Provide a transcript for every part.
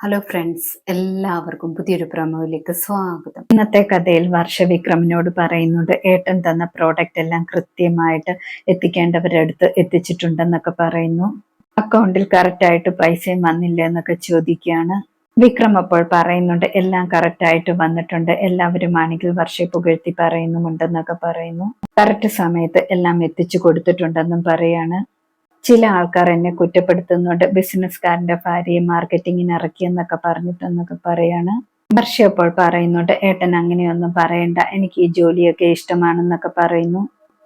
Hello friends എല്ലാവർക്കും പുതിയൊരു പ്രമോയിലേക്ക് സ്വാഗതം. ഇന്നത്തെ കഥയിൽ വർഷവിക്രമിനോട് പറയുന്നുണ്ട് ഏട്ടൻ തന്ന പ്രോഡക്റ്റ് എല്ലാം കൃത്യമായിട്ട് എത്തിക്കേണ്ടവരുടെ അടുത്ത് എത്തിച്ചിട്ടുണ്ടെന്നൊക്കെ പറയുന്നു. അക്കൗണ്ടിൽ കറക്റ്റായിട്ട് പൈസയും വന്നില്ല എന്നൊക്കെ ചോദിക്കുകയാണ്. വിക്രം അപ്പോൾ പറയുന്നുണ്ട് എല്ലാം കറക്റ്റായിട്ട് വന്നിട്ടുണ്ട്. എല്ലാവരും ആണെങ്കിൽ വർഷയെ പുകഴ്ത്തി പറയുന്നുമുണ്ടെന്നൊക്കെ പറയുന്നു. കറക്റ്റ് സമയത്ത് എല്ലാം എത്തിച്ചു കൊടുത്തിട്ടുണ്ടെന്നും പറയാണ്. ചില ആൾക്കാർ എന്നെ കുറ്റപ്പെടുത്തുന്നുണ്ട്. ബിസിനസ്സുകാരന്റെ ഭാര്യയെ മാർക്കറ്റിങ്ങിന് ഇറക്കിയെന്നൊക്കെ പറഞ്ഞിട്ടെന്നൊക്കെ പറയാണ്. വർഷ അപ്പോൾ പറയുന്നുണ്ട് ഏട്ടൻ അങ്ങനെയൊന്നും പറയണ്ട. എനിക്ക് ഈ ജോലിയൊക്കെ ഇഷ്ടമാണെന്നൊക്കെ പറയുന്നു.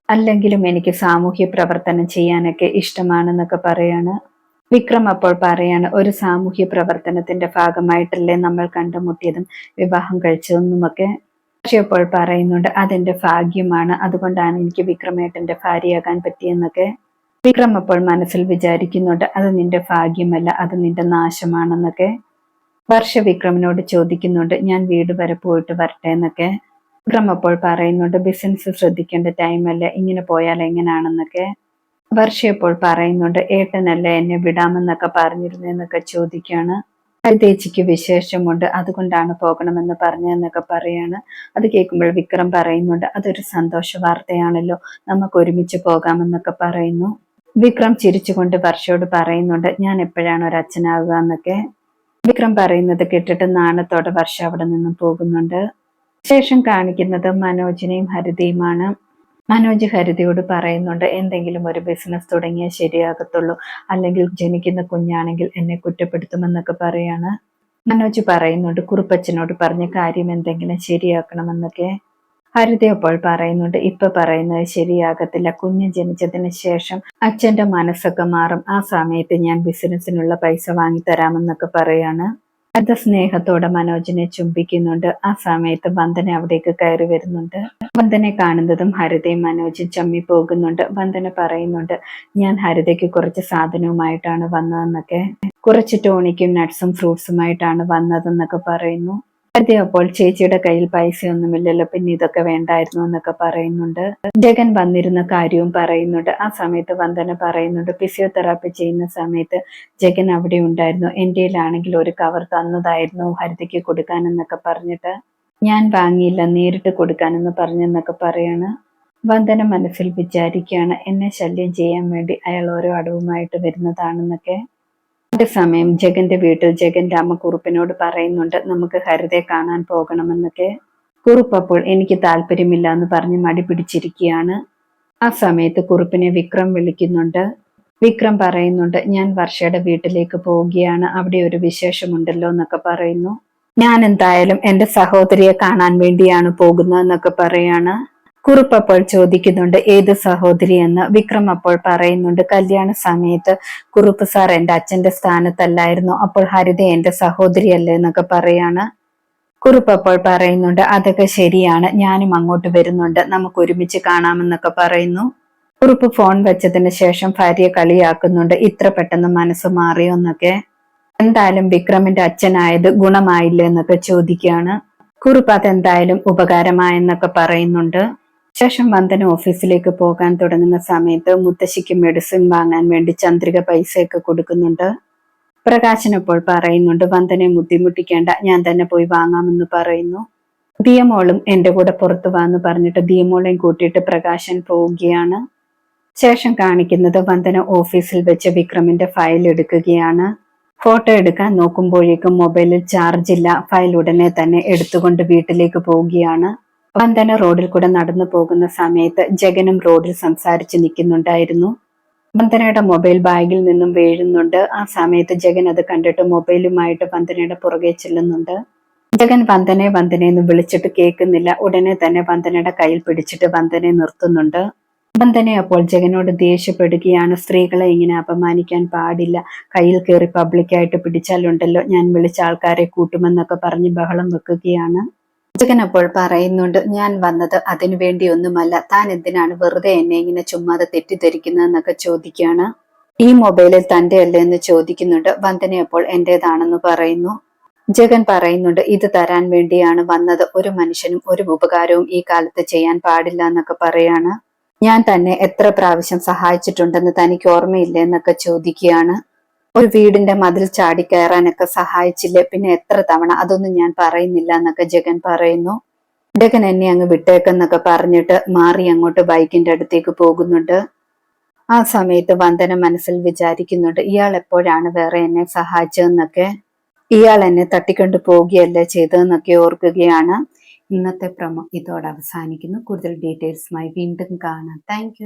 അല്ലെങ്കിലും എനിക്ക് സാമൂഹ്യ പ്രവർത്തനം ചെയ്യാനൊക്കെ ഇഷ്ടമാണെന്നൊക്കെ പറയാണ്. വിക്രം അപ്പോൾ പറയാണ് ഒരു സാമൂഹ്യ പ്രവർത്തനത്തിന്റെ ഭാഗമായിട്ടല്ലേ നമ്മൾ കണ്ടുമുട്ടിയതും വിവാഹം കഴിച്ചതെന്നുമൊക്കെ പക്ഷെ അപ്പോൾ പറയുന്നുണ്ട് അതെന്റെ ഭാഗ്യമാണ്. അതുകൊണ്ടാണ് എനിക്ക് വിക്രമേട്ടന്റെ ഭാര്യയാകാൻ പറ്റിയെന്നൊക്കെ. വിക്രം അപ്പോൾ മനസ്സിൽ വിചാരിക്കുന്നുണ്ട് അത് നിന്റെ ഭാഗ്യമല്ല അത് നിന്റെ നാശമാണെന്നൊക്കെ. വർഷ വിക്രമിനോട് ചോദിക്കുന്നുണ്ട് ഞാൻ വീട് വരെ പോയിട്ട് വരട്ടെ എന്നൊക്കെ. വിക്രം അപ്പോൾ പറയുന്നുണ്ട് ബിസിനസ് ശ്രദ്ധിക്കേണ്ട ടൈമല്ല ഇങ്ങനെ പോയാൽ എങ്ങനെയാണെന്നൊക്കെ വർഷ അപ്പോൾ പറയുന്നുണ്ട് ഏട്ടനല്ല എന്നെ വിടാമെന്നൊക്കെ പറഞ്ഞിരുന്നെന്നൊക്കെ ചോദിക്കുകയാണ് ഹരിതേച്ചിക്ക് വിശേഷമുണ്ട് അതുകൊണ്ടാണ് പോകണമെന്ന് പറഞ്ഞതെന്നൊക്കെ പറയാണ്. അത് കേൾക്കുമ്പോൾ വിക്രം പറയുന്നുണ്ട് അതൊരു സന്തോഷ വാർത്തയാണല്ലോ നമുക്ക് ഒരുമിച്ച് പോകാമെന്നൊക്കെ പറയുന്നു. വിക്രം ചിരിച്ചുകൊണ്ട് വർഷയോട് പറയുന്നുണ്ട് ഞാൻ എപ്പോഴാണ് ഒരു അച്ഛനാകുക എന്നൊക്കെ. വിക്രം പറയുന്നത് കേട്ടിട്ട് നാണത്തോടെ വർഷ അവിടെ നിന്നും പോകുന്നുണ്ട്. ശേഷം കാണിക്കുന്നത് മനോജിനെയും ഹരിതയുമാണ്. മനോജ് ഹരിതയോട് പറയുന്നുണ്ട് എന്തെങ്കിലും ഒരു ബിസിനസ് തുടങ്ങിയാൽ ശരിയാകത്തുള്ളൂ. അല്ലെങ്കിൽ ജനിക്കുന്ന കുഞ്ഞാണെങ്കിൽ എന്നെ കുറ്റപ്പെടുത്തുമെന്നൊക്കെ പറയാണ്. മനോജ് പറയുന്നുണ്ട് കുറുപ്പച്ചനോട് പറഞ്ഞ കാര്യം എന്തെങ്കിലും ശരിയാക്കണമെന്നൊക്കെ. ഹരിത അപ്പോൾ പറയുന്നുണ്ട് ഇപ്പൊ പറയുന്നത് ശരിയാകത്തില്ല. കുഞ്ഞ് ജനിച്ചതിന് ശേഷം അച്ഛന്റെ മനസ്സൊക്കെ മാറും. ആ സമയത്ത് ഞാൻ ബിസിനസ്സിനുള്ള പൈസ വാങ്ങി തരാമെന്നൊക്കെ പറയാണ്. അത് സ്നേഹത്തോടെ മനോജിനെ ചുംബിക്കുന്നുണ്ട്. ആ സമയത്ത് വന്ദന അവിടേക്ക് കയറി വരുന്നുണ്ട്. വന്ദനെ കാണുന്നതും ഹരിതയും മനോജും ചമ്മി പോകുന്നുണ്ട് വന്ദന പറയുന്നുണ്ട് ഞാൻ ഹരിതയ്ക്ക് കുറച്ച് സാധനവുമായിട്ടാണ് വന്നതെന്നൊക്കെ. കുറച്ച് ടോണിക്കും നട്ട്സും ഫ്രൂട്ട്സുമായിട്ടാണ് വന്നതെന്നൊക്കെ പറയുന്നു. അതെ അപ്പോൾ ചേച്ചിയുടെ കയ്യിൽ പൈസയൊന്നുമില്ലല്ലോ പിന്നെ ഇതൊക്കെ വേണ്ടായിരുന്നു എന്നൊക്കെ പറയുന്നുണ്ട്. ജഗൻ വന്നിരുന്ന കാര്യവും പറയുന്നുണ്ട്. ആ സമയത്ത് വന്ദന പറയുന്നുണ്ട് ഫിസിയോതെറാപ്പി ചെയ്യുന്ന സമയത്ത് ജഗൻ അവിടെ ഉണ്ടായിരുന്നു. എന്റെ ആണെങ്കിൽ ഒരു കവർ തന്നതായിരുന്നു ഹരിതയ്ക്ക് കൊടുക്കാനെന്നൊക്കെ പറഞ്ഞിട്ട്. ഞാൻ വാങ്ങിയില്ല നേരിട്ട് കൊടുക്കാനെന്ന് പറഞ്ഞെന്നൊക്കെ പറയാണ്. വന്ദന മനസ്സിൽ വിചാരിക്കുകയാണ് എന്നെ ശല്യം ചെയ്യാൻ വേണ്ടി അയാൾ ഓരോ അടവുമായിട്ട് വരുന്നതാണെന്നൊക്കെ. സമയം ജഗന്റെ വീട്ടിൽ ജഗന്റെ അമ്മ കുറുപ്പിനോട് പറയുന്നുണ്ട് നമുക്ക് ഹരിതയെ കാണാൻ പോകണമെന്നൊക്കെ. കുറുപ്പ് അപ്പോൾ എനിക്ക് താല്പര്യമില്ല എന്ന് പറഞ്ഞ് മടി പിടിച്ചിരിക്കുകയാണ്. ആ സമയത്ത് കുറുപ്പിനെ വിക്രം വിളിക്കുന്നുണ്ട്. വിക്രം പറയുന്നുണ്ട് ഞാൻ വർഷയുടെ വീട്ടിലേക്ക് പോവുകയാണ് അവിടെ ഒരു വിശേഷമുണ്ടല്ലോ എന്നൊക്കെ പറയുന്നു. ഞാൻ എന്തായാലും എന്റെ സഹോദരിയെ കാണാൻ വേണ്ടിയാണ് പോകുന്നതെന്നൊക്കെ പറയാണ്. കുറുപ്പ് അപ്പോൾ ചോദിക്കുന്നുണ്ട് ഏത് സഹോദരി? എന്ന് വിക്രം അപ്പോൾ പറയുന്നുണ്ട് കല്യാണ സമയത്ത് കുറുപ്പ് സാർ എന്റെ അച്ഛന്റെ സ്ഥാനത്തല്ലായിരുന്നു അപ്പോൾ ഹരിത എന്റെ സഹോദരിയല്ലേ എന്നൊക്കെ പറയാണ്. കുറുപ്പ് അപ്പോൾ പറയുന്നുണ്ട് അതൊക്കെ ശരിയാണ് ഞാനും അങ്ങോട്ട് വരുന്നുണ്ട് നമുക്ക് ഒരുമിച്ച് കാണാമെന്നൊക്കെ പറയുന്നു. കുറുപ്പ് ഫോൺ വെച്ചതിന് ശേഷം ഭാര്യ കളിയാക്കുന്നുണ്ട് ഇത്ര പെട്ടെന്ന് മനസ്സ് മാറിയോ? എന്നൊക്കെ. എന്തായാലും വിക്രമിന്റെ അച്ഛനായത് ഗുണമായില്ല? എന്നൊക്കെ ചോദിക്കുകയാണ് കുറുപ്പ് അതെന്തായാലും ഉപകാരമായെന്നൊക്കെ പറയുന്നുണ്ട്. ശേഷം വന്ദന ഓഫീസിലേക്ക് പോകാൻ തുടങ്ങുന്ന സമയത്ത് മുത്തശ്ശിക്ക് മെഡിസിൻ വാങ്ങാൻ വേണ്ടി ചന്ദ്രിക പൈസയൊക്കെ കൊടുക്കുന്നുണ്ട്. പ്രകാശൻ അപ്പോൾ പറയുന്നുണ്ട് വന്ദനെ ബുദ്ധിമുട്ടിക്കേണ്ട ഞാൻ തന്നെ പോയി വാങ്ങാമെന്ന് പറയുന്നു. ദിയമോളും എന്റെ കൂടെ പുറത്തു വാന്ന് പറഞ്ഞിട്ട് ദിയമോളെയും കൂട്ടിയിട്ട് പ്രകാശൻ പോവുകയാണ്. ശേഷം കാണിക്കുന്നത് വന്ദന ഓഫീസിൽ വെച്ച് വിക്രമിന്റെ ഫയൽ എടുക്കുകയാണ്. ഫോട്ടോ എടുക്കാൻ നോക്കുമ്പോഴേക്കും മൊബൈലിൽ ചാർജ് ഇല്ല ഫയൽ ഉടനെ തന്നെ എടുത്തുകൊണ്ട് വീട്ടിലേക്ക് പോവുകയാണ്. വന്ദന റോഡിൽ കൂടെ നടന്നു പോകുന്ന സമയത്ത് ജഗനും റോഡിൽ സംസാരിച്ച് നിൽക്കുന്നുണ്ടായിരുന്നു. വന്ദനയുടെ മൊബൈൽ ബാഗിൽ നിന്നും വീഴുന്നുണ്ട്. ആ സമയത്ത് ജഗൻ അത് കണ്ടിട്ട് മൊബൈലുമായിട്ട് വന്ദനയുടെ പുറകെ ചെല്ലുന്നുണ്ട്. ജഗൻ വന്ദനെ വന്ദനെ എന്ന് വിളിച്ചിട്ട് കേൾക്കുന്നില്ല. ഉടനെ തന്നെ വന്ദനയുടെ കയ്യിൽ പിടിച്ചിട്ട് വന്ദനെ നിർത്തുന്നുണ്ട്. വന്ദനെ അപ്പോൾ ജഗനോട് ദേഷ്യപ്പെടുകയാണ്. സ്ത്രീകളെ ഇങ്ങനെ അപമാനിക്കാൻ പാടില്ല. കയ്യിൽ കയറി പബ്ലിക്കായിട്ട് പിടിച്ചാലുണ്ടല്ലോ. ഞാൻ വിളിച്ച ആൾക്കാരെ കൂട്ടുമെന്നൊക്കെ പറഞ്ഞ് ബഹളം വെക്കുകയാണ്. അർച്ചകൻ അപ്പോൾ പറയുന്നുണ്ട് ഞാൻ വന്നത് അതിനു വേണ്ടിയൊന്നുമല്ല. താൻ എന്തിനാണ് വെറുതെ എന്നെ ഇങ്ങനെ ചുമ്മാതെ തെറ്റിദ്ധരിക്കുന്നതെന്നൊക്കെ ചോദിക്കുകയാണ്. ഈ മൊബൈലിൽ തന്റെ അല്ലേ എന്ന് ചോദിക്കുന്നുണ്ട്. വന്ദന അപ്പോൾ എന്റേതാണെന്ന് പറയുന്നു. ജഗൻ പറയുന്നുണ്ട് ഇത് തരാൻ വേണ്ടിയാണ് വന്നത്. ഒരു മനുഷ്യനും ഒരു ഉപകാരവും ഈ കാലത്ത് ചെയ്യാൻ പാടില്ല എന്നൊക്കെ പറയാണ്. ഞാൻ തന്നെ എത്ര പ്രാവശ്യം സഹായിച്ചിട്ടുണ്ടെന്ന് തനിക്ക് ഓർമ്മയില്ല എന്നൊക്കെ ചോദിക്കുകയാണ്. ഒരു വീടിന്റെ മതിൽ ചാടി കയറാനൊക്കെ സഹായിച്ചില്ലേ? പിന്നെ എത്ര തവണ? അതൊന്നും ഞാൻ പറയുന്നില്ല എന്നൊക്കെ ജഗൻ പറയുന്നു. ജഗൻ എന്നെ അങ്ങ് വിട്ടേക്കെന്നൊക്കെ പറഞ്ഞിട്ട് മാറി അങ്ങോട്ട് ബൈക്കിന്റെ അടുത്തേക്ക് പോകുന്നുണ്ട്. ആ സമയത്ത് വന്ദന മനസ്സിൽ വിചാരിക്കുന്നുണ്ട് ഇയാൾ എപ്പോഴാണ് വേറെ എന്നെ സഹായിച്ചതെന്നൊക്കെ? ഇയാൾ എന്നെ തട്ടിക്കൊണ്ട് പോവുകയല്ലേ ചെയ്തതെന്നൊക്കെ ഓർക്കുകയാണ്. ഇന്നത്തെ പ്രമോ ഇതോടെ അവസാനിക്കുന്നു. കൂടുതൽ ഡീറ്റെയിൽസുമായി വീണ്ടും കാണാം. താങ്ക്